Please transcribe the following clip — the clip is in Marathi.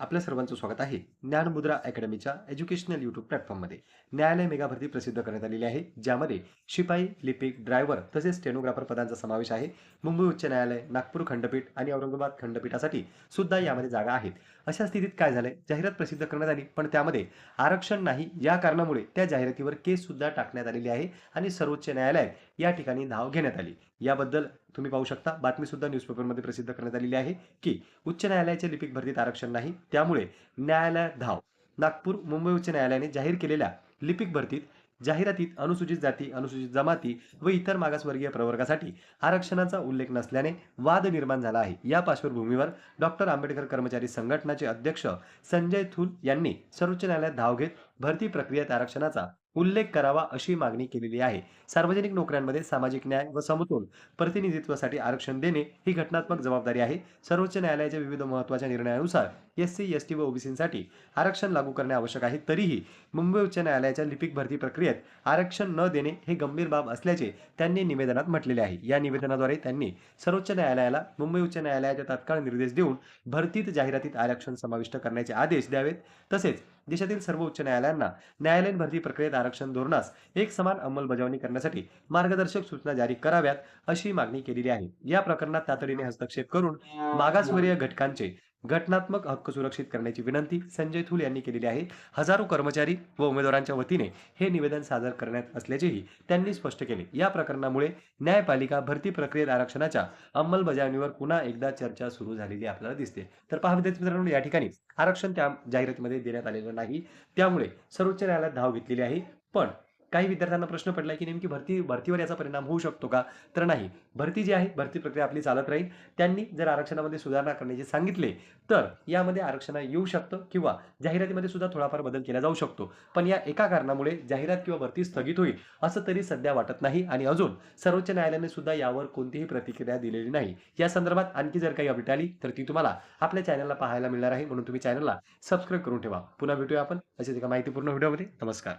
आपल्या सर्वांचं स्वागत आहे ज्ञानमुद्रा अकॅडमीच्या एज्युकेशनल यूट्यूब प्लॅटफॉर्ममध्ये. न्यायालय मेगा भरती प्रसिद्ध करण्यात आलेली आहे ज्यामध्ये शिपाई लिपिक ड्रायव्हर तसेच स्टेनोग्राफर पदांचा समावेश आहे. मुंबई उच्च न्यायालय नागपूर खंडपीठ आणि औरंगाबाद खंडपीठासाठी सुद्धा यामध्ये जागा आहेत. अशा स्थितीत काय झालंय? जाहिरात प्रसिद्ध करण्यात आली पण त्यामध्ये आरक्षण नाही. या कारणामुळे त्या जाहिरातीवर केस सुद्धा टाकण्यात आलेली आहे आणि सर्वोच्च न्यायालयात या ठिकाणी धाव घेण्यात आली. याबद्दल तुम्ही पाहू शकता. बातमी सुद्धा न्यूजपेपरमध्ये प्रसिद्ध करण्यात आलेली आहे की उच्च न्यायालयाच्या लिपिक भरतीत आरक्षण नाही त्यामुळे न्यायालयात धाव. नागपूर मुंबई उच्च न्यायालयाने जाहीर केलेल्या लिपिक भरतीत जाहिरातीत अनुसूचित जाती अनुसूचित जमाती व इतर मागासवर्गीय प्रवर्गासाठी आरक्षणाचा उल्लेख नसल्याने वाद निर्माण झाला आहे. या पार्श्वभूमीवर डॉक्टर आंबेडकर कर्मचारी संघटनाचे अध्यक्ष संजय थूल यांनी सर्वोच्च न्यायालयात धाव घेत भरती प्रक्रियेत आरक्षणाचा उल्लेख करावा अशी मागणी केलेली आहे. सार्वजनिक नोकऱ्यांमध्ये सामाजिक न्याय व समतोल प्रतिनिधित्वासाठी आरक्षण देणे ही घटनात्मक जबाबदारी आहे. सर्वोच्च न्यायालयाच्या विविध महत्त्वाच्या निर्णयानुसार एस सी एस टी व ओबीसीसाठी आरक्षण लागू करणे आवश्यक आहे. तरीही मुंबई उच्च न्यायालयाच्या लिपिक भरती प्रक्रियेत आरक्षण न देणे हे गंभीर बाब असल्याचे त्यांनी निवेदनात म्हटलेले आहे. या निवेदनाद्वारे त्यांनी सर्वोच्च न्यायालयाला मुंबई उच्च न्यायालयाच्या तात्काळ निर्देश देऊन भरतीत जाहिरातीत आरक्षण समाविष्ट करण्याचे आदेश द्यावेत. तसेच देशातील सर्व उच्च न्यायालयांना न्यायालयीन भरती प्रक्रियेत आरक्षण धोरणास एक समान अंमलबजावणी करण्यासाठी मार्गदर्शक सूचना जारी कराव्यात अशी मागणी केलेली आहे. या प्रकरणात तातडीने हस्तक्षेप करून मागासवर्गीय घटकांचे घटनात्मक हक्क सुरक्षित करण्याची विनंती संजय थूल यांनी केलेली आहे. हजारो कर्मचारी व उमेदवारांच्या वतीने हे निवेदन सादर करण्यात असल्याचेही त्यांनी स्पष्ट केले. या प्रकरणामुळे न्यायपालिका भरती प्रक्रियेत आरक्षणाच्या अंमलबजावणीवर पुन्हा एकदा चर्चा सुरू झालेली आपल्याला दिसते. तर पहा विद्यार्थी मित्रांनो या ठिकाणी आरक्षण त्या जाहिरातीमध्ये देण्यात आलेलं नाही. त्यामुळे सर्वोच्च न्यायालयात धाव घेतलेली आहे. पण काही विद्यार्थ्यांना प्रश्न पडला की नेमकी भरती भरतीवर याचा परिणाम होऊ शकतो का? तर नाही. भरती जी आहे भरती प्रक्रिया आपली चालत राहील. त्यांनी जर आरक्षणामध्ये सुधारणा करण्याचे सांगितले तर यामध्ये आरक्षण येऊ शकतं किंवा जाहिरातीमध्ये सुद्धा थोडाफार बदल केला जाऊ शकतो. पण या एका कारणामुळे जाहिरात किंवा भरती स्थगित होईल असं तरी सध्या वाटत नाही. आणि अजून सर्वोच्च न्यायालयाने सुद्धा यावर कोणतीही प्रतिक्रिया दिलेली नाही. या संदर्भात आणखी जर काही अपडेट आली तर ती तुम्हाला आपल्या चॅनलला पाहायला मिळणार आहे. म्हणून तुम्ही चॅनलला सबस्क्राईब करून ठेवा. पुन्हा भेटूया आपण अशाच एका माहितीपूर्ण व्हिडिओमध्ये. नमस्कार.